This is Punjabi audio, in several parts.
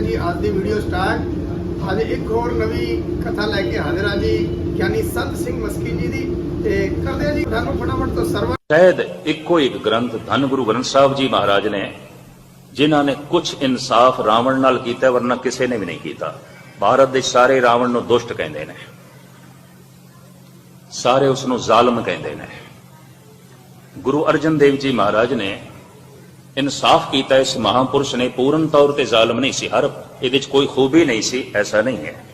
ਜੀ, ਅੱਜ ਦੀ ਵੀਡੀਓ ਸਟਾਰਟ ਅੱਜ ਇੱਕ ਹੋਰ ਨਵੀਂ ਕਥਾ ਲੈ ਕੇ ਹਾਜ਼ਰ ਹਾਂ ਜੀ ਗਿਆਨੀ ਸੰਤ ਸਿੰਘ ਮਸਕੀ ਜੀ ਦੀ। ਤੇ ਕਰਦੇ ਹਾਂ ਜੀ, ਤੁਹਾਨੂੰ ਫਟਾਫਟ ਤੋਂ ਸਰਵ ਸ਼ਾਇਦ ਇੱਕੋ ਇੱਕ ਗ੍ਰੰਥ ਧੰਨ ਗੁਰੂ ਗ੍ਰੰਥ ਸਾਹਿਬ ਜੀ ਮਹਾਰਾਜ ਨੇ, ਜਿਨ੍ਹਾਂ ਨੇ ਕੁਝ ਇਨਸਾਫ ਰਾਵਣ ਨਾਲ ਕੀਤਾ, ਵਰਨਾ ਕਿਸੇ ਨੇ ਵੀ ਨਹੀਂ ਕੀਤਾ। ਭਾਰਤ ਦੇ ਸਾਰੇ ਰਾਵਣ ਨੂੰ ਦੁਸ਼ਟ ਕਹਿੰਦੇ ਨੇ। ਸਾਰੇ ਉਸ ਨੂੰ ਜ਼ਾਲਮ ਕਹਿੰਦੇ ਨੇ। ਗੁਰੂ ਅਰਜਨ ਦੇਵ ਜੀ ਮਹਾਰਾਜ ਨੇ ਇਨਸਾਫ ਕੀਤਾ ਇਸ ਮਹਾਪੁਰਸ਼ ਨੇ, ਪੂਰਨ ਤੌਰ ਤੇ ਜ਼ਾਲਮ ਨਹੀਂ ਸੀ। ਹਰ ਇਹਦੇ ਵਿੱਚ ਕੋਈ ਖੂਬੀ ਨਹੀਂ ਸੀ, ਐਸਾ ਨਹੀਂ ਹੈ।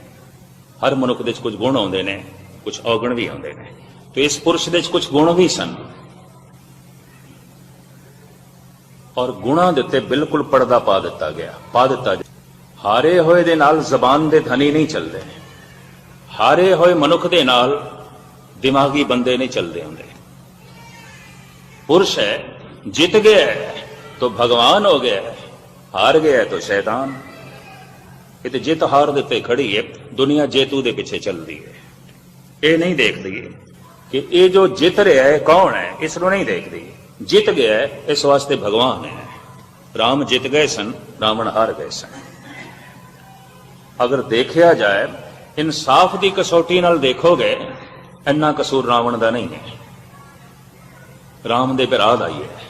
ਹਰ ਮਨੁੱਖ ਦੇ ਵਿੱਚ ਕੁਝ ਗੁਣ ਆਉਂਦੇ ਨੇ, ਕੁਝ ਔਗਣ ਵੀ ਆਉਂਦੇ ਨੇ। ਤੇ ਇਸ ਪੁਰਸ਼ ਦੇ ਵਿੱਚ ਕੁਝ ਗੁਣ ਵੀ ਸਨ। ਔਰ ਗੁਣਾਂ ਦੇ ਉੱਤੇ ਬਿਲਕੁਲ ਪਰਦਾ ਪਾ ਦਿੱਤਾ ਗਿਆ, ਪਾ ਦਿੱਤਾ ਹਾਰੇ ਹੋਏ ਦੇ ਨਾਲ ਜ਼ਬਾਨ ਦੇ ਧਨੀ ਨਹੀਂ ਚੱਲਦੇ। ਹਾਰੇ ਹੋਏ ਮਨੁੱਖ ਦੇ ਨਾਲ ਦਿਮਾਗੀ ਬੰਦੇ ਨਹੀਂ ਚੱਲਦੇ ਹੁੰਦੇ। ਪੁਰਸ਼ ਹੈ, ਜਿੱਤ ਗਿਆ ਹੈ ਤਾਂ ਭਗਵਾਨ ਹੋ ਗਿਆ ਹਾਰ ਗਿਆ ਹੈ ਤਾਂ ਸ਼ੈਤਾਨ। ਇਹ ਤੇ ਜਿੱਤ ਹਾਰ ਦੇ ਉੱਤੇ ਖੜੀ ਹੈ ਦੁਨੀਆ ਜੇਤੂ ਦੇ ਪਿੱਛੇ ਚੱਲਦੀ ਹੈ। ਇਹ ਨਹੀਂ ਦੇਖਦੀ ਕਿ ਇਹ ਜੋ ਜਿੱਤ ਰਿਹਾ ਹੈ ਕੌਣ ਹੈ? ਇਸ ਨੂੰ ਨਹੀਂ ਦੇਖਦੀ। ਜਿੱਤ ਗਿਆ ਹੈ, ਇਸ ਵਾਸਤੇ ਭਗਵਾਨ ਹੈ। ਰਾਮ ਜਿੱਤ ਗਏ ਸਨ ਰਾਵਣ ਹਾਰ ਗਏ ਸਨ। ਅਗਰ ਦੇਖਿਆ ਜਾਏ ਇਨਸਾਫ ਦੀ ਕਸੌਟੀ ਨਾਲ ਦੇਖੋਗੇ ਇੰਨਾ ਕਸੂਰ ਰਾਵਣ ਦਾ ਨਹੀਂ ਹੈ। ਰਾਮ ਦੇ ਭਰਾ ਦਾ ਹੀ ਹੈ।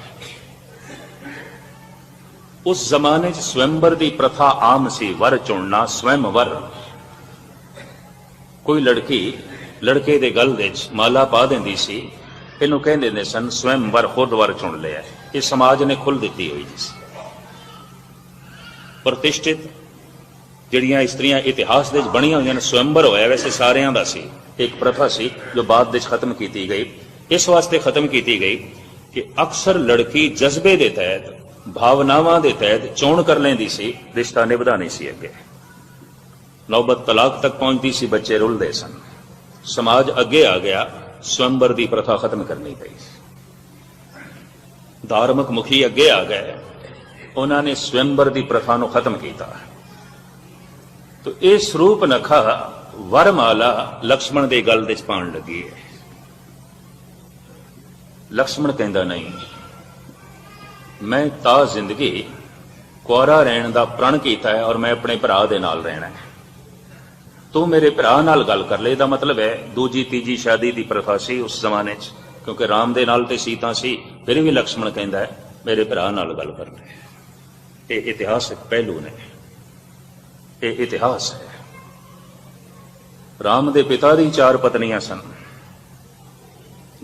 ਉਸ ਜ਼ਮਾਨੇ 'ਚ ਸਵੰਬਰ ਦੀ ਪ੍ਰਥਾ ਆਮ ਸੀ ਵਰ ਚੁਣਨਾ ਸਵੈਮ ਕੋਈ ਲੜਕੀ ਲੜਕੇ ਦੇ ਗਲ ਦੇ ਵਿੱਚ ਮਾਲਾ ਪਾ ਦਿੰਦੀ ਸੀ ਇਹਨੂੰ ਕਹਿੰਦੇ ਨੇ ਸਨ ਸਵੈਮ ਵਰ ਖੁਦ ਵਰ ਚੁਣ ਲਿਆ ਇਹ ਸਮਾਜ ਨੇ ਖੁੱਲ ਦਿੱਤੀ ਹੋਈ ਸੀ ਪ੍ਰਤਿਸ਼ਠਿਤ ਜਿਹੜੀਆਂ ਇਸਤਰੀਆਂ ਇਤਿਹਾਸ ਦੇ ਵਿੱਚ ਬਣੀਆਂ ਹੋਈਆਂ ਨੇ ਸਵੰਬਰ ਹੋਇਆ ਵੈਸੇ ਸਾਰਿਆਂ ਦਾ ਸੀ ਇੱਕ ਪ੍ਰਥਾ ਸੀ ਜੋ ਬਾਅਦ ਵਿੱਚ ਖਤਮ ਕੀਤੀ ਗਈ ਇਸ ਵਾਸਤੇ ਖਤਮ ਕੀਤੀ ਗਈ ਕਿ ਅਕਸਰ ਲੜਕੀ ਜਜ਼ਬੇ ਦੇ ਤਹਿਤ ਭਾਵਨਾਵਾਂ ਦੇ ਤਹਿਤ ਚੋਣ ਕਰ ਲੈਂਦੀ ਸੀ, ਰਿਸ਼ਤਾ ਨਿਭਦਾ ਸੀ ਅੱਗੇ। ਨੌਬਤ ਤਲਾਕ ਤੱਕ ਪਹੁੰਚਦੀ ਸੀ, ਬੱਚੇ ਰੁਲਦੇ ਸਨ। ਸਮਾਜ ਅੱਗੇ ਆ ਗਿਆ, ਸਵੰਬਰ ਦੀ ਪ੍ਰਥਾ ਖਤਮ ਕਰਨੀ ਪਈ ਧਾਰਮਿਕ ਮੁਖੀ ਅੱਗੇ ਆ ਗਏ। ਉਹਨਾਂ ਨੇ ਸਵੰਬਰ ਦੀ ਪ੍ਰਥਾ ਨੂੰ ਖਤਮ ਕੀਤਾ। ਤੋ ਇਹ ਸਰੂਪ ਨਖਾ ਵਰਮਾਲਾ ਲਕਸ਼ਮਣ ਦੇ ਗਲ ਦੇ ਚ ਪਾਣ ਲੱਗੀ ਹੈ। ਲਕਸ਼ਮਣ ਕਹਿੰਦਾ, ਨਹੀਂ ਮੈਂ ਤਾਂ ਜ਼ਿੰਦਗੀ ਕੁਆਰਾ ਰਹਿਣ ਦਾ ਪ੍ਰਣ ਕੀਤਾ ਹੈ ਔਰ ਮੈਂ ਆਪਣੇ ਭਰਾ ਦੇ ਨਾਲ ਰਹਿਣਾ ਹੈ। ਤੂੰ ਮੇਰੇ ਭਰਾ ਨਾਲ ਗੱਲ ਕਰ ਲੈ, ਇਹਦਾ ਮਤਲਬ ਹੈ ਦੂਜੀ, ਤੀਜੀ ਸ਼ਾਦੀ ਦੀ ਪ੍ਰਥਾ ਸੀ ਉਸ ਜ਼ਮਾਨੇ 'ਚ। ਕਿਉਂਕਿ ਰਾਮ ਦੇ ਨਾਲ ਤੇ ਸੀਤਾ ਸੀ, ਫਿਰ ਵੀ ਲਕਸ਼ਮਣ ਕਹਿੰਦਾ ਹੈ, ਮੇਰੇ ਭਰਾ ਨਾਲ ਗੱਲ ਕਰ ਲੈ। ਇਹ ਇਤਿਹਾਸਕ ਪਹਿਲੂ ਨੇ। ਇਹ ਇਤਿਹਾਸ ਹੈ। ਰਾਮ ਦੇ ਪਿਤਾ ਦੀ ਚਾਰ ਪਤਨੀਆਂ ਸਨ।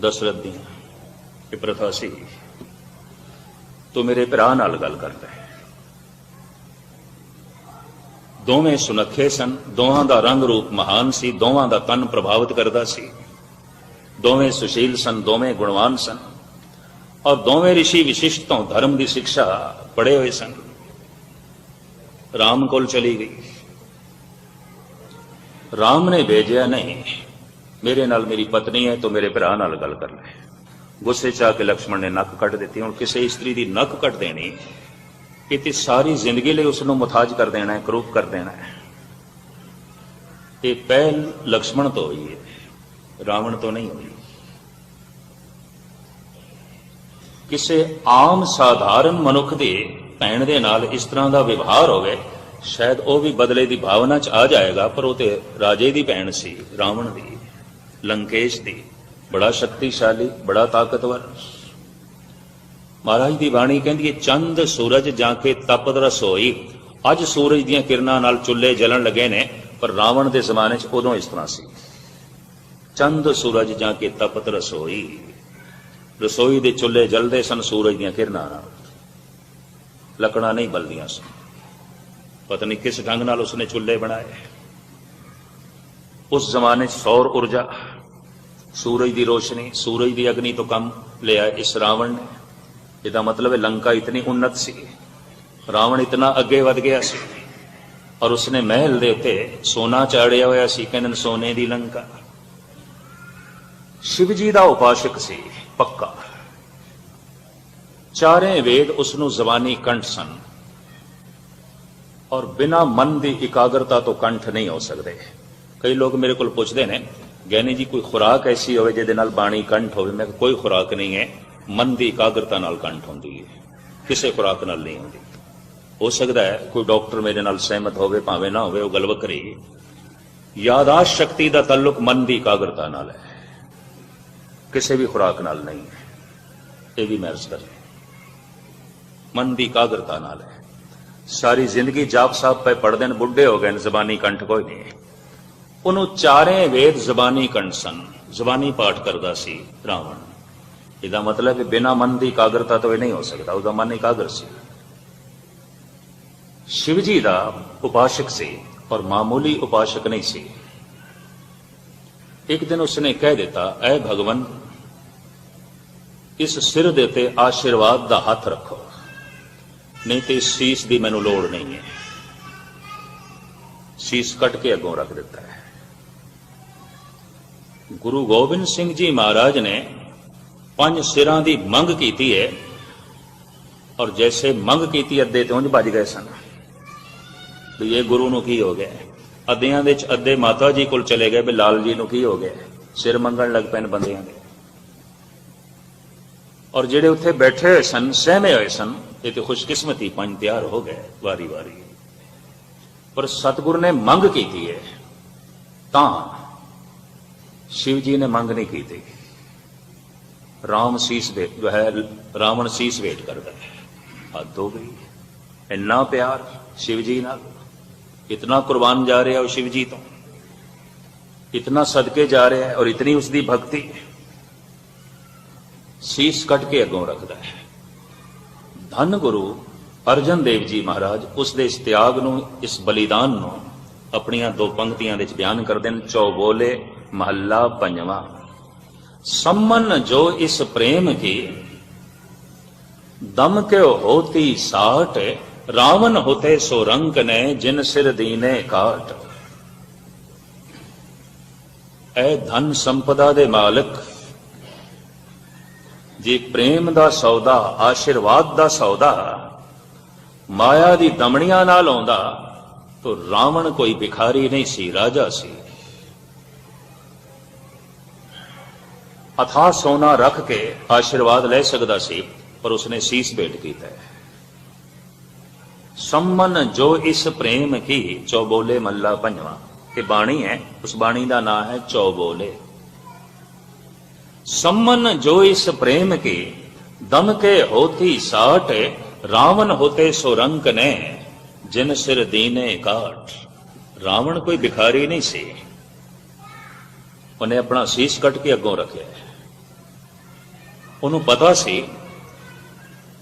ਦਸ਼ਰਥ ਦੀਆਂ। ਇਹ ਪ੍ਰਥਾ ਸੀ। ਤੂੰ ਮੇਰੇ ਭਰਾ ਨਾਲ ਗੱਲ ਕਰਦਾ ਲੈ ਦੋਵੇਂ ਸੁਨੱਖੇ ਸਨ। ਦੋਹਾਂ ਦਾ ਰੰਗ ਰੂਪ ਮਹਾਨ ਸੀ। ਦੋਹਾਂ ਦਾ ਤਨ ਪ੍ਰਭਾਵਿਤ ਕਰਦਾ ਸੀ। ਦੋਵੇਂ ਸੁਸ਼ੀਲ ਸਨ। ਦੋਵੇਂ ਗੁਣਵਾਨ ਸਨ। ਔਰ ਦੋਵੇਂ ઋષਿ ਵਿਸ਼ਿਸ਼ਟ ਤੋਂ ਧਰਮ ਦੀ ਸਿੱਖਿਆ ਪੜ੍ਹੇ ਹੋਏ ਸਨ। ਰਾਮ ਕੋਲ ਚਲੀ ਗਈ। ਰਾਮ ਨੇ ਭੇਜਿਆ, ਨਹੀਂ, ਮੇਰੇ ਨਾਲ ਮੇਰੀ ਪਤਨੀ ਹੈ, ਤੂੰ ਮੇਰੇ ਭਰਾ ਨਾਲ ਗੱਲ ਕਰ ਲੈ। ਗੁੱਸੇ ਚ ਆ ਕੇ ਲਕਸ਼ਮਣ ਨੇ ਨੱਕ ਕੱਟ ਦਿੱਤੀ। ਹੁਣ ਕਿਸੇ ਇਸਤਰੀ ਦੀ ਨੱਕ ਕੱਟ ਦੇਣੀ, ਇਹ ਤੇ ਸਾਰੀ ਜ਼ਿੰਦਗੀ ਲਈ ਉਸ ਨੂੰ ਮੁਤਾਜ ਕਰ ਦੇਣਾ ਹੈ, ਕਰੂਪ ਕਰ ਦੇਣਾ ਹੈ। ਇਹ ਪਹਿਲ ਲਕਸ਼ਮਣ ਤੋਂ ਹੋਈ ਹੈ, ਰਾਵਣ ਤੋਂ ਨਹੀਂ ਹੋਈ। ਕਿਸੇ ਆਮ ਸਾਧਾਰਨ ਮਨੁੱਖ ਦੇ ਭੈਣ ਦੇ ਨਾਲ ਇਸ ਤਰ੍ਹਾਂ ਦਾ ਵਿਵਹਾਰ ਹੋਵੇ, ਸ਼ਾਇਦ ਉਹ ਵੀ ਬਦਲੇ ਦੀ ਭਾਵਨਾ ਚ ਆ ਜਾਏਗਾ, ਪਰ ਉਹ ਤੇ ਰਾਜੇ ਦੀ ਭੈਣ ਸੀ, ਰਾਵਣ ਦੀ, ਲੰਕੇਸ਼ ਦੀ। ਬੜਾ ਸ਼ਕਤੀਸ਼ਾਲੀ, ਬੜਾ ਤਾਕਤਵਰ। ਮਹਾਰਾਜ ਦੀ ਬਾਣੀ ਕਹਿੰਦੀ ਹੈ, ਚੰਦ ਸੂਰਜ ਜਾਂ ਕੇ ਤਪਤ ਰਸੋਈ। ਅੱਜ ਸੂਰਜ ਦੀਆਂ ਕਿਰਨਾਂ ਨਾਲ ਚੁੱਲ੍ਹੇ ਜਲਣ ਲੱਗੇ ਨੇ, ਪਰ ਰਾਵਣ ਦੇ ਜ਼ਮਾਨੇ 'ਚ ਉਦੋਂ ਇਸ ਤਰ੍ਹਾਂ ਸੀ। ਚੰਦ ਸੂਰਜ ਜਾਂ ਕੇ ਤਪਤ ਰਸੋਈ। ਰਸੋਈ ਦੇ ਚੁੱਲ੍ਹੇ ਜਲਦੇ ਸਨ ਸੂਰਜ ਦੀਆਂ ਕਿਰਨਾਂ ਨਾਲ। ਲੱਕੜਾਂ ਨਹੀਂ ਬਲਦੀਆਂ ਸਨ। ਪਤਾ ਨਹੀਂ ਕਿਸ ਢੰਗ ਨਾਲ ਉਸਨੇ ਚੁੱਲ੍ਹੇ ਬਣਾਏ। ਉਸ ਜ਼ਮਾਨੇ 'ਚ ਸੌਰ ਊਰਜਾ ਸੂਰਜ ਦੀ ਰੋਸ਼ਨੀ, ਸੂਰਜ ਦੀ ਅਗਨੀ ਤੋਂ ਕੰਮ ਲਿਆ ਇਸ ਰਾਵਣ ਨੇ। ਇਹਦਾ ਮਤਲਬ ਹੈ ਲੰਕਾ ਇਤਨੀ ਉન્નਤ ਸੀ। ਰਾਵਣ ਇਤਨਾ ਅੱਗੇ ਵਧ ਗਿਆ ਸੀ ਔਰ ਉਸਨੇ ਮਹਿਲ ਦੇ ਉੱਤੇ ਸੋਨਾ ਚਾੜਿਆ ਹੋਇਆ ਸੀ, ਕਹਿੰਦੇ ਨੇ ਸੋਨੇ ਦੀ ਲੰਕਾ। ਸ਼ਿਵ ਜੀ ਦਾ ਉਪਾਸ਼ਕ ਸੀ, ਪੱਕਾ। ਚਾਰੇ ਵੇਦ ਉਸ ਨੂੰ ਜ਼ਬਾਨੀ ਕੰਠ ਸਨ ਔਰ ਬਿਨਾ ਮਨ ਦੀ ਇਕਾਗਰਤਾ ਤੋਂ ਕੰਠ ਨਹੀਂ ਹੋ ਸਕਦੇ। ਕਈ ਲੋਕ ਮੇਰੇ ਕੋਲ ਪੁੱਛਦੇ ਨੇ ਗਿਆਨੀ ਜੀ, ਕੋਈ ਖੁਰਾਕ ਐਸੀ ਹੋਵੇ ਜਿਹਦੇ ਨਾਲ ਬਾਣੀ ਕੰਠ ਹੋਵੇ। ਮੈਂ ਕੋਈ ਖੁਰਾਕ ਨਹੀਂ ਹੈ। ਮਨ ਦੀ ਇਕਾਗਰਤਾ ਨਾਲ ਕੰਠ ਹੁੰਦੀ ਹੈ। ਕਿਸੇ ਖੁਰਾਕ ਨਾਲ ਨਹੀਂ ਹੁੰਦੀ। ਹੋ ਸਕਦਾ ਹੈ ਕੋਈ ਡਾਕਟਰ ਮੇਰੇ ਨਾਲ ਸਹਿਮਤ ਹੋਵੇ, ਭਾਵੇਂ ਨਾ ਹੋਵੇ, ਉਹ ਗੱਲ ਵੱਖਰੀ ਯਾਦਾਸ਼ਤ ਸ਼ਕਤੀ ਦਾ ਤਾਲੁਕ ਮਨ ਦੀ ਇਕਾਗਰਤਾ ਨਾਲ ਹੈ। ਕਿਸੇ ਵੀ ਖੁਰਾਕ ਨਾਲ ਨਹੀਂ ਹੈ। ਇਹ ਵੀ ਮਹਿਰਜ ਕਰ ਮਨ ਦੀ ਇਕਾਗਰਤਾ ਨਾਲ ਹੈ। ਸਾਰੀ ਜ਼ਿੰਦਗੀ ਜਾਪ ਸਾਹਿਬ ਪਏ ਪੜਦੇ ਨੇ, ਬੁੱਢੇ ਹੋ ਗਏ ਨੇ, ਜ਼ਬਾਨੀ ਕੰਠ ਕੋਈ ਨਹੀਂ ਉਹਨੂੰ ਚਾਰੇ ਵੇਦ ਜ਼ਬਾਨੀ ਕੰਠ ਸਨ। ਜ਼ਬਾਨੀ ਪਾਠ ਕਰਦਾ ਸੀ ਰਾਵਣ। ਇਹਦਾ ਮਤਲਬ ਹੈ ਬਿਨਾ ਮਨ ਦੀ ਇਕਾਗਰਤਾ ਤੋਂ ਇਹ ਨਹੀਂ ਹੋ ਸਕਦਾ, ਉਹਦਾ ਮਨ ਇਕਾਗਰ ਸੀ। ਸ਼ਿਵ ਜੀ ਦਾ ਉਪਾਸ਼ਕ ਸੀ ਔਰ ਮਾਮੂਲੀ ਉਪਾਸ਼ਕ ਨਹੀਂ ਸੀ। ਇੱਕ ਦਿਨ ਉਸਨੇ ਕਹਿ ਦਿੱਤਾ, ਐ ਭਗਵਨ, ਇਸ ਸਿਰ ਦੇ ਤੇ ਆਸ਼ੀਰਵਾਦ ਦਾ ਹੱਥ ਰੱਖੋ। ਨਹੀਂ ਤੇ ਇਸ ਸੀਸ ਦੀ ਮੈਨੂੰ ਲੋੜ ਨਹੀਂ ਹੈ। ਸੀਸ ਕੱਟ ਕੇ ਅੱਗੋਂ ਰੱਖ ਦਿੱਤਾ ਹੈ। ਗੁਰੂ ਗੋਬਿੰਦ ਸਿੰਘ ਜੀ ਮਹਾਰਾਜ ਨੇ ਪੰਜ ਸਿਰਾਂ ਦੀ ਮੰਗ ਕੀਤੀ ਹੈ ਔਰ ਜੈਸੇ ਮੰਗ ਕੀਤੀ ਅੱਧੇ ਤੇ ਭੱਜ ਗਏ ਸਨ। ਵੀ ਇਹ ਗੁਰੂ ਨੂੰ ਕੀ ਹੋ ਗਿਆ? ਅੱਧਿਆਂ ਦੇ ਅੱਧੇ ਮਾਤਾ ਜੀ ਕੋਲ ਚਲੇ ਗਏ ਵੀ ਲਾਲ ਜੀ ਨੂੰ ਕੀ ਹੋ ਗਿਆ? ਸਿਰ ਮੰਗਣ ਲੱਗ ਪੈਣ ਬੰਦਿਆਂ ਦੇ। ਔਰ ਜਿਹੜੇ ਉੱਥੇ ਬੈਠੇ ਹੋਏ ਸਨ, ਸਹਿਮੇ ਹੋਏ ਸਨ, ਇਹ ਤੇ ਖੁਸ਼ਕਿਸਮਤੀ ਪੰਜ ਤਿਆਰ ਹੋ ਗਏ ਵਾਰੀ ਵਾਰੀ ਪਰ ਸਤਿਗੁਰ ਨੇ ਮੰਗ ਕੀਤੀ ਹੈ, ਤਾਂ शिव जी ने मंग नहीं की थी राम शीस वेट जो है रावण शीस वेट करता है हद हो गई इन्ना प्यार शिव जी नाल इतना कुर्बान जा रहा है शिव जी तो इतना सदके जा रहा है और इतनी उसकी भक्ति शीस कट के अगों रखता है धन गुरु ਅਰਜਨ ਦੇਵ ਜੀ ਮਹਾਰਾਜ ਉਸ ਦੇ ਇਸ ਤਿਆਗ ਨੂੰ ਇਸ ਬਲੀਦਾਨ ਨੂੰ ਆਪਣੀਆਂ ਦੋ ਪੰਕਤੀਆਂ ਵਿੱਚ ਬਿਆਨ ਕਰਦੇ ਨੇ ਚੌਬੋਲੇ ਮਹੱਲਾ ਪੰਜਵਾਂ। ਸੰਮਨ ਜੋ ਇਸ ਪ੍ਰੇਮ ਕੀ, ਦਮ ਕੇ ਹੋਤੀ ਸਾਟ ਰਾਵਨ ਹੋਤੇ ਸੋ ਰੰਕ ਨੇ, ਜਿਨ ਸਿਰ ਦੀਨੇ ਕਾਟ। ਐ ਧਨ ਸੰਪਦਾ ਦੇ ਮਾਲਕ, ਜੇ ਪ੍ਰੇਮ ਦਾ ਸੌਦਾ, ਆਸ਼ੀਰਵਾਦ ਦਾ ਸੌਦਾ, ਮਾਇਆ ਦੀ ਦਮਣੀਆਂ ਨਾਲ ਆਉਂਦਾ, ਤੋ ਰਾਵਣ ਕੋਈ ਭਿਖਾਰੀ ਨਹੀਂ ਸੀ, ਰਾਜਾ ਸੀ। ਅਥਾ ਸੋਨਾ ਰੱਖ ਕੇ ਆਸ਼ੀਰਵਾਦ ਲੈ ਸਕਦਾ ਸੀ, ਪਰ ਉਸਨੇ ਸੀਸ ਭੇਟ ਕੀਤਾ ਸੰਮਨ ਜੋ ਇਸ ਪ੍ਰੇਮ ਕੀ ਚੌਬੋਲੇ ਮੱਲਾ ਪੰਜਵਾ ਇਹ ਬਾਣੀ ਹੈ, ਉਸ ਬਾਣੀ ਦਾ ਨਾਮ ਹੈ ਚੌਬੋਲੇ। ਸੰਮਨ ਜੋ ਇਸ ਪ੍ਰੇਮ ਕੀ, ਦਮ ਕੇ ਹੋਤੀ ਸਾਟ, ਰਾਵਣ ਹੋਤੇ ਸੋਰੰਕ ਨੇ, ਜਿਨ ਸਿਰ ਦੀਨੇ ਕਾਟ ਰਾਵਣ ਕੋਈ ਭਿਖਾਰੀ ਨਹੀਂ ਸੀ। ਉਹਨੇ ਆਪਣਾ ਸੀਸ ਕੱਟ ਕੇ ਅੱਗੋਂ ਰੱਖਿਆ। ਉਹਨੂੰ ਪਤਾ ਸੀ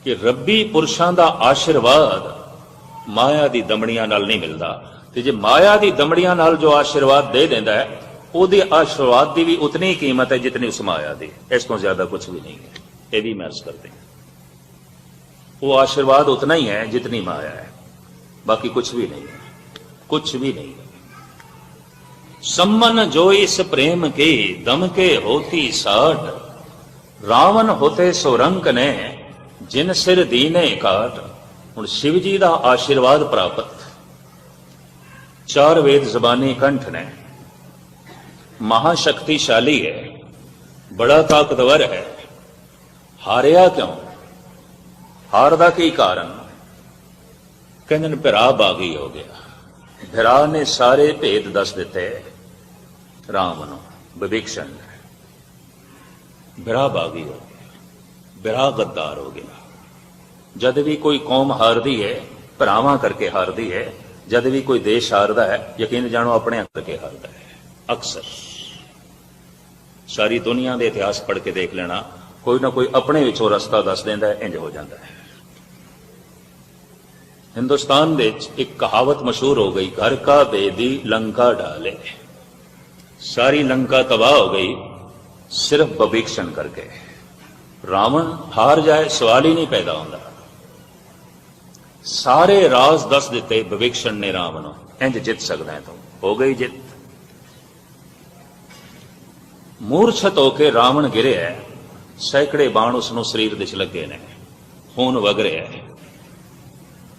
ਕਿ ਰੱਬੀ ਪੁਰਸ਼ਾਂ ਦਾ ਆਸ਼ੀਰਵਾਦ ਮਾਇਆ ਦੀ ਦਮੜੀਆਂ ਨਾਲ ਨਹੀਂ ਮਿਲਦਾ। ਤੇ ਜੇ ਮਾਇਆ ਦੀ ਦਮੜੀਆਂ ਨਾਲ ਜੋ ਆਸ਼ੀਰਵਾਦ ਦੇ ਦਿੰਦਾ ਹੈ, ਉਹਦੇ ਆਸ਼ੀਰਵਾਦ ਦੀ ਵੀ ਉਤਨੀ ਕੀਮਤ ਹੈ ਜਿਤਨੀ ਉਸ ਮਾਇਆ ਦੀ। ਇਸ ਤੋਂ ਜ਼ਿਆਦਾ ਕੁਝ ਵੀ ਨਹੀਂ ਹੈ। ਇਹ ਵੀ ਮੈਂ ਮਹਿਸੂਸ ਕਰਦੇ ਹਾਂ। ਉਹ ਆਸ਼ੀਰਵਾਦ ਉਤਨਾ ਹੀ ਹੈ ਜਿਤਨੀ ਮਾਇਆ ਹੈ। ਬਾਕੀ ਕੁਝ ਵੀ ਨਹੀਂ ਹੈ। ਕੁਝ ਵੀ ਨਹੀਂ सम्मन जो इस प्रेम के दम के होती साठ रावण होते सो रंक ने जिन सिर दीने काट ਹੁਣ ਸ਼ਿਵ ਜੀ ਦਾ ਆਸ਼ੀਰਵਾਦ ਪ੍ਰਾਪਤ ਚਾਰ ਵੇਦ ਜ਼ਬਾਨੀ ਕੰਠ ਨੇ ਮਹਾ ਸ਼ਕਤੀਸ਼ਾਲੀ ਹੈ ਬੜਾ ਤਾਕਤਵਰ ਹੈ ਹਾਰਿਆ ਕਿਉਂ ਹਾਰ ਦਾ ਕੀ ਕਾਰਨ ਕਹਿੰਦੇ ਨੇ ਭਰਾ ਬਾਗੀ ਹੋ ਗਿਆ ਭਰਾ ਨੇ ਸਾਰੇ ਭੇਦ ਦੱਸ ਦਿੱਤੇ ਰਾਮ ਨੂੰ ਵਿਭੀਸ਼ਣ ਭਰਾ ਬਾਗੀ ਹੋ ਗਿਆ ਬਿਰਾ ਗੱਦਾਰ ਹੋ ਗਿਆ। ਜਦ ਵੀ ਕੋਈ ਕੌਮ ਹਾਰਦੀ ਹੈ, ਭਰਾਵਾਂ ਕਰਕੇ ਹਾਰਦੀ ਹੈ, ਜਦ ਵੀ ਕੋਈ ਦੇਸ਼ ਹਾਰਦਾ ਹੈ, ਯਕੀਨ ਜਾਣੋ ਆਪਣੇ ਕਰਕੇ ਹਾਰਦਾ ਹੈ। ਅਕਸਰ। ਸਾਰੀ ਦੁਨੀਆ ਦੇ ਇਤਿਹਾਸ ਪੜ੍ਹ ਕੇ ਦੇਖ ਲੈਣਾ, ਕੋਈ ਨਾ ਕੋਈ ਆਪਣੇ ਵਿੱਚੋਂ ਰਸਤਾ ਦੱਸ ਦਿੰਦਾ ਹੈ, ਇੰਜ ਹੋ ਜਾਂਦਾ ਹੈ। ਹਿੰਦੁਸਤਾਨ ਵਿੱਚ ਇੱਕ ਕਹਾਵਤ ਮਸ਼ਹੂਰ ਹੋ ਗਈ, ਘਰ ਕਾ ਬੇਦੀ ਲੰਕਾ ਡਾਲੇ। ਸਾਰੀ ਲੰਕਾ ਤਬਾਹ ਹੋ ਗਈ, ਸਿਰਫ ਬਭੀਕਸ਼ਣ ਕਰਕੇ। ਰਾਵਣ ਹਾਰ ਜਾਏ, ਸਵਾਲ ਹੀ ਨਹੀਂ ਪੈਦਾ ਹੁੰਦਾ। ਸਾਰੇ ਰਾਜ਼ ਦੱਸ ਦਿੱਤੇ ਬਭੀਕਸ਼ਣ ਨੇ ਰਾਮ ਨੂੰ, ਇੰਜ ਜਿੱਤ ਸਕਦਾ ਹੈ ਤੂੰ। ਹੋ ਗਈ ਜਿੱਤ। ਮੂਰਛਤ ਹੋ ਕੇ ਰਾਵਣ ਗਿਰਿਆ ਸੈਂਕੜੇ ਬਾਣ ਉਸ ਨੂੰ ਸਰੀਰ ਦੇ ਲੱਗੇ ਨੇ, ਖੂਨ ਵਗ ਰਿਹਾ ਹੈ।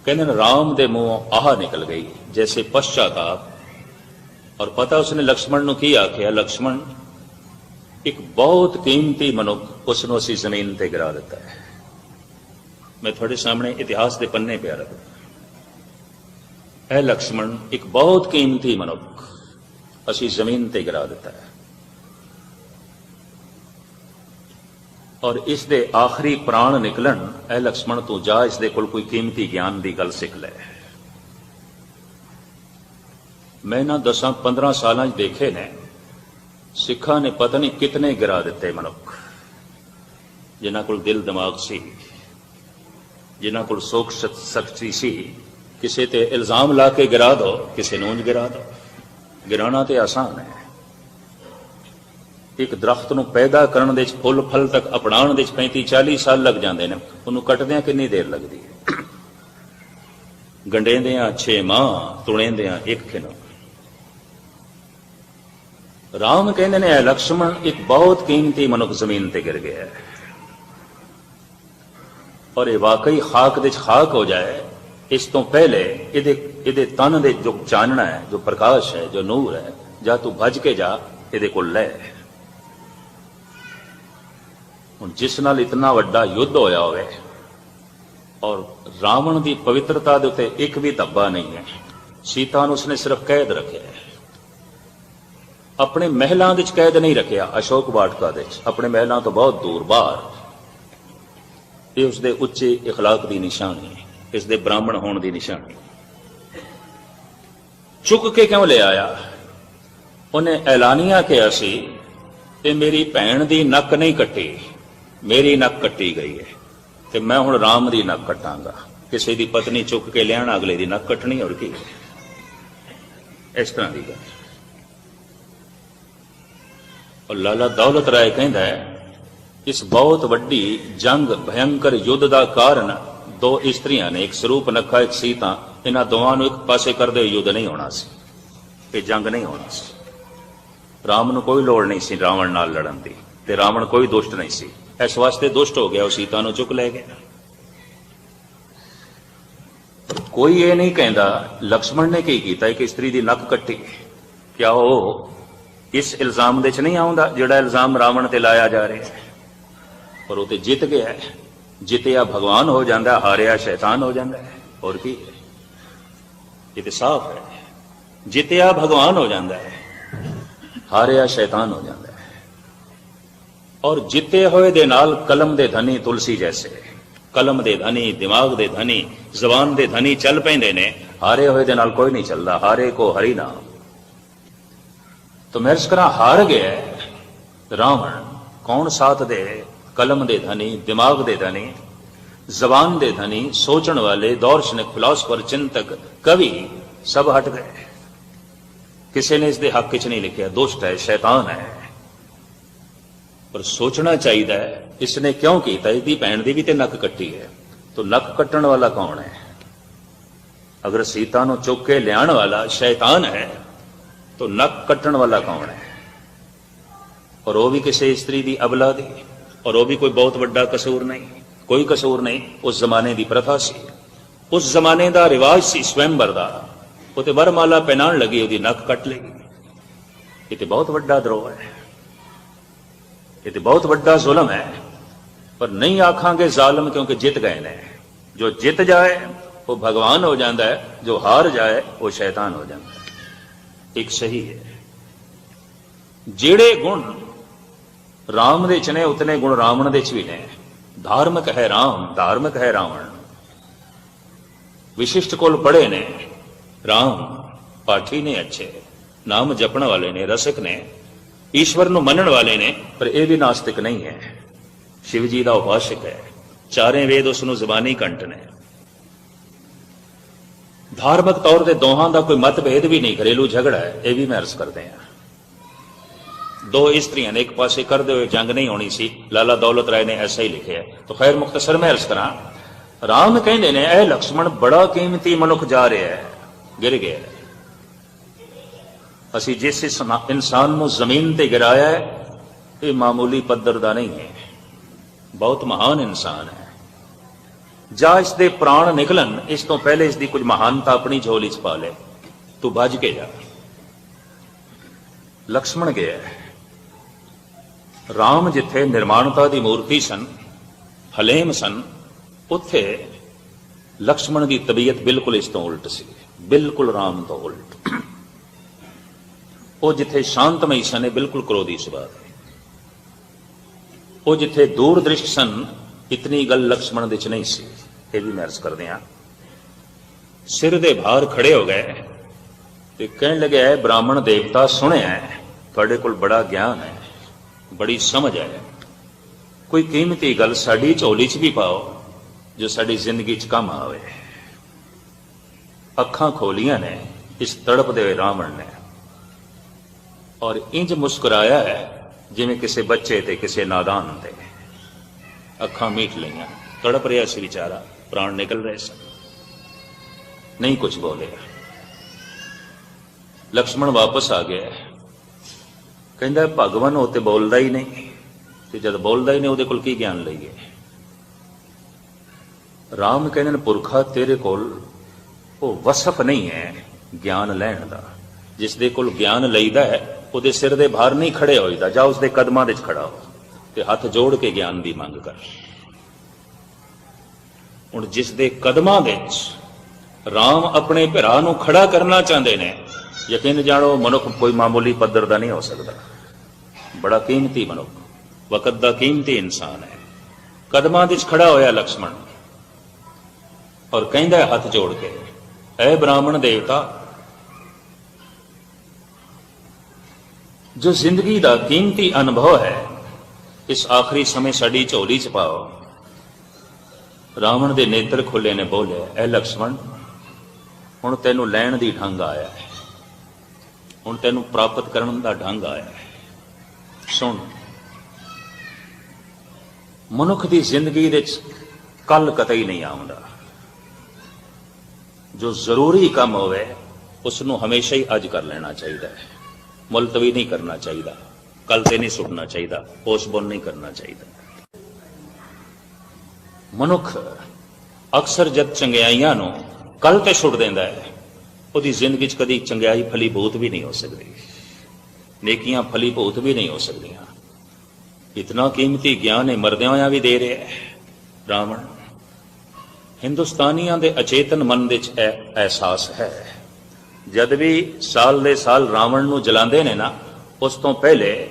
ਕਹਿੰਦੇ ਨੇ ਰਾਮ ਦੇ ਮੂੰਹੋਂ ਆਹ ਨਿਕਲ ਗਈ, ਜੈਸੇ ਪਛਤਾਪ ਔਰ ਪਤਾ ਉਸਨੇ ਲਕਸ਼ਮਣ ਨੂੰ ਕੀ ਆਖਿਆ? ਲਕਸ਼ਮਣ, ਇੱਕ ਬਹੁਤ ਕੀਮਤੀ ਮਨੁੱਖ ਉਸ ਨੂੰ ਅਸੀਂ ਜ਼ਮੀਨ ਤੇ ਗਿਰਾ ਦਿੱਤਾ ਹੈ। ਮੈਂ ਤੁਹਾਡੇ ਸਾਹਮਣੇ ਇਤਿਹਾਸ ਦੇ ਪੰਨੇ ਪਿਆ ਰੱਖਦਾ ਇਹ ਲਕਸ਼ਮਣ, ਇੱਕ ਬਹੁਤ ਕੀਮਤੀ ਮਨੁੱਖ ਅਸੀਂ ਜ਼ਮੀਨ ਤੇ ਗਿਰਾ ਦਿੱਤਾ ਹੈ। ਔਰ ਇਸ ਦੇ ਆਖਰੀ ਪ੍ਰਾਣ ਨਿਕਲਣ ਇਹ ਲਕਸ਼ਮਣ ਤੂੰ ਜਾ, ਇਸ ਦੇ ਕੋਲ ਕੋਈ ਕੀਮਤੀ ਗਿਆਨ ਦੀ ਗੱਲ ਸਿੱਖ ਲੈ। ਮੈਂ ਨਾ 10 15 ਸਾਲਾਂ 'ਚ ਦੇਖੇ ਨੇ। ਸਿੱਖਾਂ ਨੇ ਪਤਾ ਨਹੀਂ ਕਿਤਨੇ ਗਿਰਾ ਦਿੱਤੇ ਮਨੁੱਖ। ਜਿਨ੍ਹਾਂ ਕੋਲ ਦਿਲ ਦਿਮਾਗ ਸੀ, ਜਿਨ੍ਹਾਂ ਕੋਲ ਸੋਖ ਸਖਤੀ ਸੀ, ਕਿਸੇ ਤੇ ਇਲਜ਼ਾਮ ਲਾ ਕੇ ਗਿਰਾ ਦੋ, ਕਿਸੇ ਨੂੰ ਗਿਰਾ ਦੋ। ਗਿਰਾਣਾ ਤੇ ਆਸਾਨ ਹੈ। ਇੱਕ ਦਰਖਤ ਨੂੰ ਪੈਦਾ ਕਰਨ ਦੇ ਵਿੱਚ ਫੁੱਲ ਫਲ ਤੱਕ ਅਪਣਾਉਣ ਦੇ ਵਿੱਚ 35 40 ਸਾਲ ਲੱਗ ਜਾਂਦੇ ਨੇ। ਉਹਨੂੰ ਕੱਟਦਿਆਂ ਕਿੰਨੀ ਦੇਰ ਲੱਗਦੀ ਹੈ? ਗੰਡੇਂਦਿਆਂ 6 ਮਾਹ, ਤੁਣੇਂਦਿਆਂ ਇੱਕ ਖਿਨ ਰਾਮ ਕਹਿੰਦੇ ਨੇ ਇਹ ਲਕਸ਼ਮਣ, ਇੱਕ ਬਹੁਤ ਕੀਮਤੀ ਮਨੁੱਖ ਜ਼ਮੀਨ ਤੇ ਗਿਰ ਗਿਆ ਹੈ। ਔਰ ਇਹ ਵਾਕਈ ਖਾਕ ਦੇ ਵਿੱਚ ਖਾਕ ਹੋ ਜਾਏ, ਇਸ ਤੋਂ ਪਹਿਲੇ ਇਹਦੇ ਇਹਦੇ ਤਨ ਦੇ ਜੋ ਚਾਨਣਾ ਹੈ, ਜੋ ਪ੍ਰਕਾਸ਼ ਹੈ, ਜੋ ਨੂਰ ਹੈ, ਜਾਂ ਤੂੰ ਭੱਜ ਕੇ ਜਾ, ਇਹਦੇ ਕੋਲ ਲੈ। ਹੁਣ ਜਿਸ ਨਾਲ ਇਤਨਾ ਵੱਡਾ ਯੁੱਧ ਹੋਇਆ ਹੋਵੇ, ਔਰ ਰਾਵਣ ਦੀ ਪਵਿੱਤਰਤਾ ਦੇ ਉੱਤੇ ਇੱਕ ਵੀ ਧੱਬਾ ਨਹੀਂ ਹੈ, ਸੀਤਾ ਨੂੰ ਉਸਨੇ ਸਿਰਫ ਕੈਦ ਰੱਖਿਆ ਹੈ। ਆਪਣੇ ਮਹਿਲਾਂ ਦੇ ਵਿੱਚ ਕੈਦ ਨਹੀਂ ਰੱਖਿਆ ਅਸ਼ੋਕ ਵਾਟਕਾ ਦੇ ਵਿੱਚ ਆਪਣੇ ਮਹਿਲਾਂ ਤੋਂ ਬਹੁਤ ਦੂਰ ਬਾਹਰ ਇਹ ਉਸਦੇ ਉੱਚੇ اخلاق ਦੀ ਨਿਸ਼ਾਨੀ ਹੈ ਇਸ ਦੇ ਬ੍ਰਾਹਮਣ ਹੋਣ ਦੀ ਨਿਸ਼ਾਨੀ ਚੁੱਕ ਕੇ ਕਿਉਂ ਲੈ ਆਇਆ ਉਹਨੇ ਐਲਾਨੀਆ ਕਿਹਾ ਸੀ ਤੇ ਮੇਰੀ ਭੈਣ ਦੀ ਨੱਕ ਨਹੀਂ ਕੱਟੀ ਮੇਰੀ ਨੱਕ ਕੱਟੀ ਗਈ ਹੈ ਤੇ ਮੈਂ ਹੁਣ ਰਾਮ ਦੀ ਨੱਕ ਕੱਟਾਂਗਾ ਕਿਸੇ ਦੀ ਪਤਨੀ ਚੁੱਕ ਕੇ ਲਿਆਣਾ ਅਗਲੇ ਦੀ ਨੱਕ ਕੱਟਣੀ ਹੋਰ ਕੀ ਇਸ ਤਰ੍ਹਾਂ ਦੀ ਗੱਲ ਔਰ ਲਾਲਾ ਦੌਲਤ ਰਾਏ ਕਹਿੰਦਾ ਹੈ, ਇਸ ਬਹੁਤ ਵੱਡੀ ਜੰਗ ਭਯੰਕਰ ਯੁੱਧ ਦਾ ਕਾਰਨ ਦੋ ਇਸਤਰੀਆਂ ਨੇ ਇੱਕ ਸਰੂਪ ਨਖਾ, ਇੱਕ ਸੀਤਾ, ਇਹਨਾਂ ਦੋਵਾਂ ਨੂੰ ਇੱਕ ਪਾਸੇ ਕਰਦੇ ਹੋਏ ਯੁੱਧ ਨਹੀਂ ਹੋਣਾ ਸੀ ਇਹ ਜੰਗ ਨਹੀਂ ਹੋਣੀ ਸੀ। ਰਾਮ ਨੂੰ ਕੋਈ ਲੋੜ ਨਹੀਂ ਸੀ ਰਾਵਣ ਨਾਲ ਲੜਨ ਦੀ ਤੇ ਰਾਵਣ ਕੋਈ ਦੁਸ਼ਟ ਨਹੀਂ ਸੀ। ਇਸ ਵਾਸਤੇ ਦੁਸ਼ਟ ਹੋ ਗਿਆ, ਉਹ ਸੀਤਾ ਨੂੰ ਚੁੱਕ ਲੈ ਗਿਆ। ਕੋਈ ਇਹ ਨਹੀਂ ਕਹਿੰਦਾ, ਲਕਸ਼ਮਣ ਨੇ ਕੀ ਕੀਤਾ? ਇੱਕ ਇਸਤਰੀ ਦੀ ਨੱਕ ਕੱਟੀ। ਕਿਆ ਉਹ ਇਸ ਇਲਜ਼ਾਮ ਦੇ ਚ ਨਹੀਂ ਆਉਂਦਾ ਜਿਹੜਾ ਇਲਜ਼ਾਮ ਰਾਵਣ ਤੇ ਲਾਇਆ ਜਾ ਰਿਹਾ ਹੈ। ਪਰ ਉਹ ਤੇ ਜਿੱਤ ਗਿਆ ਹੈ। ਜਿੱਤਿਆ ਭਗਵਾਨ ਹੋ ਜਾਂਦਾ, ਹਾਰਿਆ ਸ਼ੈਤਾਨ ਹੋ ਜਾਂਦਾ ਹੈ। ਹੋਰ ਕੀ ਹੈ? ਇਹ ਤੇ ਸਾਫ਼ ਹੈ। ਜਿੱਤਿਆ ਭਗਵਾਨ ਹੋ ਜਾਂਦਾ ਹੈ। ਹਾਰਿਆ ਸ਼ੈਤਾਨ ਹੋ ਜਾਂਦਾ ਹੈ। ਔਰ ਜਿੱਤੇ ਹੋਏ ਦੇ ਨਾਲ ਕਲਮ ਦੇ ਧਨੀ ਤੁਲਸੀ ਜੈਸੇ। ਕਲਮ ਦੇ ਧਨੀ, ਦਿਮਾਗ ਦੇ ਧਨੀ, ਜ਼ਬਾਨ ਦੇ ਧਨੀ ਚੱਲ ਪੈਂਦੇ ਨੇ। ਹਾਰੇ ਹੋਏ ਦੇ ਨਾਲ ਕੋਈ ਨਹੀਂ ਚੱਲਦਾ। ਹਾਰੇ ਕੋ ਹਰੀ ਨਾਮ। तो मैं इस तरह हार गया रावण कौन साथ दे कलम दे धनी दिमाग दे धनी जबान दे धनी सोचण वाले दार्शनिक फिलोसफर चिंतक कवि सब हट गए किसी ने इसके हक च नहीं लिखा दुष्ट है शैतान है पर सोचना चाहिए इसने क्यों किया इसकी भैन की भी तो नक कट्टी है तो नक कट्टण वाला कौन है अगर सीता नु चुक के लियाण वाला शैतान है तो नक कट्टण वाला कौन है और वो भी किसी स्त्री ਦੀ ਅਬਲਾ ਦੀ ਔਰ ਉਹ ਵੀ ਕੋਈ ਬਹੁਤ ਵੱਡਾ ਕਸੂਰ ਨਹੀਂ ਕੋਈ ਕਸੂਰ ਨਹੀਂ ਉਸ ਜ਼ਮਾਨੇ ਦੀ ਪ੍ਰਥਾ ਸੀ ਉਸ ਜ਼ਮਾਨੇ ਦਾ ਰਿਵਾਜ ਸੀ ਸਵੈੰਬਰ ਦਾ ਉਹ ਤੇ ਵਰਮਾਲਾ ਪਹਿਨਾਉਣ ਲੱਗੀ ਉਹਦੀ ਨੱਕ ਕੱਟ ਲੇਗੀ ਇਹ ਤੇ ਬਹੁਤ ਵੱਡਾ ਦਰੋਹ ਹੈ ਇਹ ਤੇ ਬਹੁਤ ਵੱਡਾ ਜ਼ੁਲਮ ਹੈ ਪਰ ਨਹੀਂ ਆਖਾਂਗੇ ਜ਼ਾਲਮ ਕਿਉਂਕਿ ਜਿੱਤ ਗਏ ਨੇ ਜੋ ਜਿੱਤ ਜਾਏ ਉਹ ਭਗਵਾਨ ਹੋ ਜਾਂਦਾ ਹੈ ਜੋ ਹਾਰ ਜਾਏ ਉਹ ਸ਼ੈਤਾਨ ਹੋ ਜਾਂਦਾ ਹੈ ਇੱਕ ਸਹੀ ਹੈ। ਜਿਹੜੇ ਗੁਣ ਰਾਮ ਦੇ ਚ ਨੇ, ਉਤਨੇ ਗੁਣ ਰਾਵਣ ਦੇ ਚ ਵੀ ਨੇ। ਧਾਰਮਿਕ ਹੈ ਰਾਮ, ਧਾਰਮਿਕ ਹੈ ਰਾਵਣ। ਵਿਸ਼ਿਸ਼ਟ ਕੋਲ ਪੜੇ ਨੇ। ਰਾਮ ਪਾਠੀ ਨੇ ਅੱਛੇ, ਨਾਮ ਜਪਣ ਵਾਲੇ ਨੇ, ਰਸਿਕ ਨੇ। ਈਸ਼ਵਰ ਨੂੰ ਮੰਨਣ ਵਾਲੇ ਨੇ, ਪਰ ਇਹ ਵੀ ਨਾਸਤਿਕ ਨਹੀਂ ਹੈ। ਸ਼ਿਵ ਜੀ ਦਾ ਉਪਾਸ਼ਕ ਹੈ। ਚਾਰੇ ਵੇਦ ਉਸ ਨੂੰ ਜ਼ਬਾਨੀ ਕੰਠ ਨੇ। ਧਾਰਮਿਕ ਤੌਰ ਤੇ ਦੋਹਾਂ ਦਾ ਕੋਈ ਮਤਭੇਦ ਵੀ ਨਹੀਂ, ਘਰੇਲੂ ਝਗੜਾ ਹੈ, ਇਹ ਵੀ ਮੈਂ ਅਰਜ਼ ਕਰਦੇ ਹਾਂ। ਦੋ ਇਸਤਰੀਆਂ ਨੇ ਇੱਕ ਪਾਸੇ ਕਰਦੇ ਹੋਏ ਜੰਗ ਨਹੀਂ ਹੋਣੀ ਸੀ, ਲਾਲਾ ਦੌਲਤ ਰਾਏ ਨੇ ਐਸਾ ਹੀ। ਲਿਖਿਆ ਤਾਂ ਖੈਰ ਮੁਖਤਸਰ ਮੈਂ ਅਰਜ਼ ਕਰਾਂ, ਰਾਮ ਕਹਿੰਦੇ ਨੇ, ਇਹ ਲਕਸ਼ਮਣ ਬੜਾ ਕੀਮਤੀ ਮਨੁੱਖ ਜਾ ਰਿਹਾ ਹੈ, ਗਿਰ ਗਿਆ ਅਸੀਂ ਜਿਸ ਇਨਸਾਨ ਨੂੰ ਜ਼ਮੀਨ ਤੇ ਗਿਰਾਇਆ ਹੈ, ਇਹ ਮਾਮੂਲੀ ਪੱਧਰ ਦਾ ਨਹੀਂ ਹੈ। ਬਹੁਤ ਮਹਾਨ ਇਨਸਾਨ ਹੈ। ਜਾਂ ਇਸ ਦੇ ਪ੍ਰਾਣ ਨਿਕਲਣ, ਇਸ ਤੋਂ ਪਹਿਲੇ ਇਸ ਦੀ ਕੁਝ ਮਹਾਨਤਾ ਆਪਣੀ ਝੋਲੀ ਚ ਪਾ ਲੈ। ਤੂੰ ਭੱਜ ਕੇ ਜਾ। ਲਕਸ਼ਮਣ ਗਿਆ। ਰਾਮ ਜਿੱਥੇ ਨਿਰਮਾਣਤਾ ਦੀ ਮੂਰਤੀ ਸਨ, ਹਲੇਮ ਸਨ, ਉੱਥੇ ਲਕਸ਼ਮਣ ਦੀ ਤਬੀਅਤ ਬਿਲਕੁਲ ਇਸ ਤੋਂ ਉਲਟ ਸੀ। ਬਿਲਕੁਲ ਰਾਮ ਤੋਂ ਉਲਟ। ਉਹ ਜਿੱਥੇ ਸ਼ਾਂਤਮਈ ਸਨ, ਇਹ ਬਿਲਕੁਲ ਕ੍ਰੋਧੀ ਸੁਭਾਅ ਦੇ ਉਹ ਜਿੱਥੇ ਦੂਰਦ੍ਰਿਸ਼ਟ ਸਨ, ਇਤਨੀ ਗੱਲ ਲਕਸ਼ਮਣ ਦੇ ਚ ਨਹੀਂ ਸੀ। ਇਹ ਵੀ ਮੈਂ ਅਰਜ਼ ਕਰਦੇ ਹਾਂ ਸਿਰ ਦੇ ਭਾਰ ਖੜੇ ਹੋ ਗਏ ਤੇ ਕਹਿਣ ਲੱਗਿਆ "ਐ ਬ੍ਰਾਹਮਣ ਦੇਵਤਾ ਸੁਣਿਆ ਹੈ, ਤੁਹਾਡੇ ਕੋਲ ਬੜਾ ਗਿਆਨ ਹੈ ਬੜੀ ਸਮਝ ਹੈ। ਕੋਈ ਕੀਮਤੀ ਗੱਲ ਸਾਡੀ ਝੋਲੀ 'ਚ ਵੀ ਪਾਓ ਜੋ ਸਾਡੀ ਜ਼ਿੰਦਗੀ 'ਚ ਕੰਮ ਆਵੇ। ਅੱਖਾਂ ਖੋਲੀਆਂ ਨੇ ਇਸ ਤੜਪਦੇ ਹੋਏ ਰਾਵਣ ਨੇ। ਔਰ ਇੰਜ ਮੁਸਕਰਾਇਆ ਹੈ ਜਿਵੇਂ ਕਿਸੇ ਬੱਚੇ ਤੇ ਕਿਸੇ ਨਾਦਾਨ ਤੇ। ਅੱਖਾਂ ਮੀਟ ਲਈਆਂ ਤੜਪ ਰਿਹਾ ਸੀ ਵਿਚਾਰਾ। ਪ੍ਰਾਣ ਨਿਕਲ ਰਹੇ ਸਨ ਨਹੀਂ ਕੁਝ ਬੋਲਿਆ ਲਕਸ਼ਮਣ ਵਾਪਸ ਆ ਗਿਆ ਕਹਿੰਦਾ ਭਗਵਾਨ ਉਹ ਤੇ ਬੋਲਦਾ ਹੀ ਨਹੀਂ ਤੇ ਜਦ ਬੋਲਦਾ ਹੀ ਨਹੀਂ ਉਹਦੇ ਕੋਲ ਕੀ ਗਿਆਨ ਲਈਏ ਰਾਮ ਕਹਿੰਦੇ ਨੇ ਪੁਰਖਾ ਤੇਰੇ ਕੋਲ ਉਹ ਵਸਫ ਨਹੀਂ ਹੈ ਗਿਆਨ ਲੈਣ ਦਾ ਜਿਸ ਦੇ ਕੋਲ ਗਿਆਨ ਲਈਦਾ ਹੈ ਉਹਦੇ ਸਿਰ ਦੇ ਭਾਰ ਨਹੀਂ ਖੜੇ ਹੋਈਦਾ ਜਾਂ ਉਸਦੇ ਕਦਮਾਂ ਦੇ 'ਚ ਖੜਾ ਹੋ ਤੇ ਹੱਥ ਜੋੜ ਕੇ ਗਿਆਨ ਦੀ ਮੰਗ ਕਰ ਹੁਣ ਜਿਸ ਦੇ ਕਦਮਾਂ ਵਿੱਚ 'ਚ ਰਾਮ ਆਪਣੇ ਭਰਾ ਨੂੰ ਖੜਾ ਕਰਨਾ ਚਾਹੁੰਦੇ ਨੇ, ਯਕੀਨ ਜਾਣੋ ਮਨੁੱਖ ਕੋਈ ਮਾਮੂਲੀ ਪੱਧਰ ਦਾ ਨਹੀਂ ਹੋ ਸਕਦਾ। ਬੜਾ ਕੀਮਤੀ ਮਨੁੱਖ, ਵਕਤ ਦਾ ਕੀਮਤੀ ਇਨਸਾਨ ਹੈ। ਕਦਮਾਂ ਵਿੱਚ ਖੜਾ ਹੋਇਆ ਲਕਸ਼ਮਣ ਔਰ ਕਹਿੰਦਾ ਹੈ ਹੱਥ ਜੋੜ ਕੇ, ਐ ਬ੍ਰਾਹਮਣ ਦੇਵਤਾ, ਜੋ ਜ਼ਿੰਦਗੀ ਦਾ ਕੀਮਤੀ ਅਨੁਭਵ ਹੈ, ਇਸ ਆਖਰੀ ਸਮੇਂ ਸਾਡੀ ਝੋਲੀ 'ਚ ਪਾਓ। ਰਾਵਣ ਦੇ ਨੇਤਰ ਖੁੱਲੇ ਨੇ ਬੋਲਿਆ ਐ ਲਕਸ਼ਮਣ, ਹੁਣ ਤੈਨੂੰ ਲੈਣ ਦੀ ਢੰਗ ਆਇਆ ਹੈ। ਹੁਣ ਤੈਨੂੰ ਪ੍ਰਾਪਤ ਕਰਨ ਦਾ ਢੰਗ ਆਇਆ ਹੈ। ਸੁਣ, ਮਨੁੱਖ ਦੀ ਜ਼ਿੰਦਗੀ ਦੇ ਵਿੱਚ ਕੱਲ ਕਤਈ ਨਹੀਂ ਆਉਂਦਾ। ਜੋ ਜ਼ਰੂਰੀ ਕੰਮ ਹੋਵੇ ਉਸ ਨੂੰ ਹਮੇਸ਼ਾ ਹੀ ਅੱਜ ਕਰ ਲੈਣਾ ਚਾਹੀਦਾ ਹੈ। ਮੁਲਤਵੀ ਨਹੀਂ ਕਰਨਾ ਚਾਹੀਦਾ ਕੱਲ ਤੇ ਨਹੀਂ ਸੁੱਟਣਾ ਚਾਹੀਦਾ, ਪੋਸਟਪੋਨ ਨਹੀਂ ਕਰਨਾ ਚਾਹੀਦਾ। ਮਨੁੱਖ ਅਕਸਰ ਜਦ ਚੰਗਿਆਈਆਂ ਨੂੰ ਕੱਲ ਤੇ ਛੁੱਟ ਦਿੰਦਾ ਹੈ, ਉਹਦੀ ਜ਼ਿੰਦਗੀ 'ਚ ਕਦੀ ਚੰਗਿਆਈ ਫਲੀਭੂਤ ਵੀ ਨਹੀਂ ਹੋ ਸਕਦੀ, ਨੇਕੀਆਂ ਫਲੀਭੂਤ ਵੀ ਨਹੀਂ ਹੋ ਸਕਦੀਆਂ। ਇਤਨਾ ਕੀਮਤੀ ਗਿਆਨ ਇਹ ਮਰਦਿਆਂ ਹੋਇਆਂ ਵੀ ਦੇ ਰਿਹਾ ਹੈ। ਰਾਵਣ, ਹਿੰਦੁਸਤਾਨੀਆਂ ਦੇ ਅਚੇਤਨ ਮਨ ਵਿੱਚ ਇਹ ਅਹਿਸਾਸ ਹੈ। ਜਦ ਵੀ ਸਾਲ ਦੇ ਸਾਲ ਰਾਵਣ ਨੂੰ ਜਲਾਉਂਦੇ ਨੇ ਨਾ, ਉਸ ਤੋਂ ਪਹਿਲੇ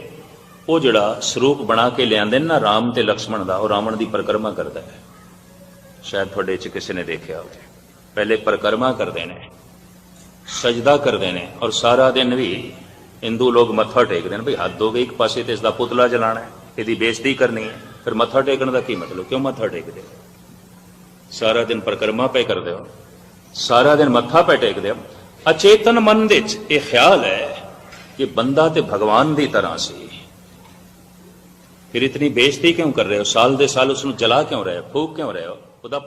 ਉਹ ਜਿਹੜਾ ਸਰੂਪ ਬਣਾ ਕੇ ਲਿਆਂਦੇ ਨੇ ਨਾ ਰਾਮ ਤੇ ਲਕਸ਼ਮਣ ਦਾ, ਉਹ ਰਾਵਣ ਦੀ ਪਰਿਕਰਮਾ ਕਰਦਾ ਹੈ। ਸ਼ਾਇਦ ਤੁਹਾਡੇ ਚ ਕਿਸੇ ਨੇ ਦੇਖਿਆ ਹੋਵੇ। ਪਹਿਲੇ ਪਰਿਕਰਮਾ ਕਰਦੇ ਨੇ, ਸਜਦਾ ਕਰਦੇ ਨੇ ਔਰ ਸਾਰਾ ਦਿਨ ਵੀ ਹਿੰਦੂ ਲੋਕ ਮੱਥਾ ਟੇਕਦੇ ਨੇ ਭਈ ਹੱਦ ਹੋ ਗਈ, ਇੱਕ ਪਾਸੇ ਤੇ ਇਸ ਦਾ ਪੁਤਲਾ ਜਲਾਣਾ ਹੈ, ਇਹਦੀ ਬੇਇੱਜ਼ਤੀ ਕਰਨੀ ਹੈ, ਫਿਰ ਮੱਥਾ ਟੇਕਣ ਦਾ ਕੀ ਮਤਲਬ? ਕਿਉਂ ਮੱਥਾ ਟੇਕਦੇ ਹੋ? ਸਾਰਾ ਦਿਨ ਪਰਿਕਰਮਾ ਪੈ ਕਰਦੇ ਹੋ, ਸਾਰਾ ਦਿਨ ਮੱਥਾ ਪੈ ਟੇਕਦੇ ਹੋ। ਅਚੇਤਨ ਮਨ ਦੇ ਵਿੱਚ ਇਹ ਖਿਆਲ ਹੈ ਕਿ ਬੰਦਾ ਤੇ ਭਗਵਾਨ ਦੀ ਤਰ੍ਹਾਂ ਸੀ। ਫਿਰ ਇਤਨੀ ਬੇਇੱਜ਼ਤੀ ਕਿਉਂ ਕਰ ਰਹੇ ਹੋ? ਸਾਲ ਦੇ ਸਾਲ ਉਸ ਨੂੰ ਜਲਾ ਕਿਉਂ ਰਹੇ ਹੋ? ਫੂਕ ਕਿਉਂ ਰਹੇ ਹੋ? ਉਹਦਾ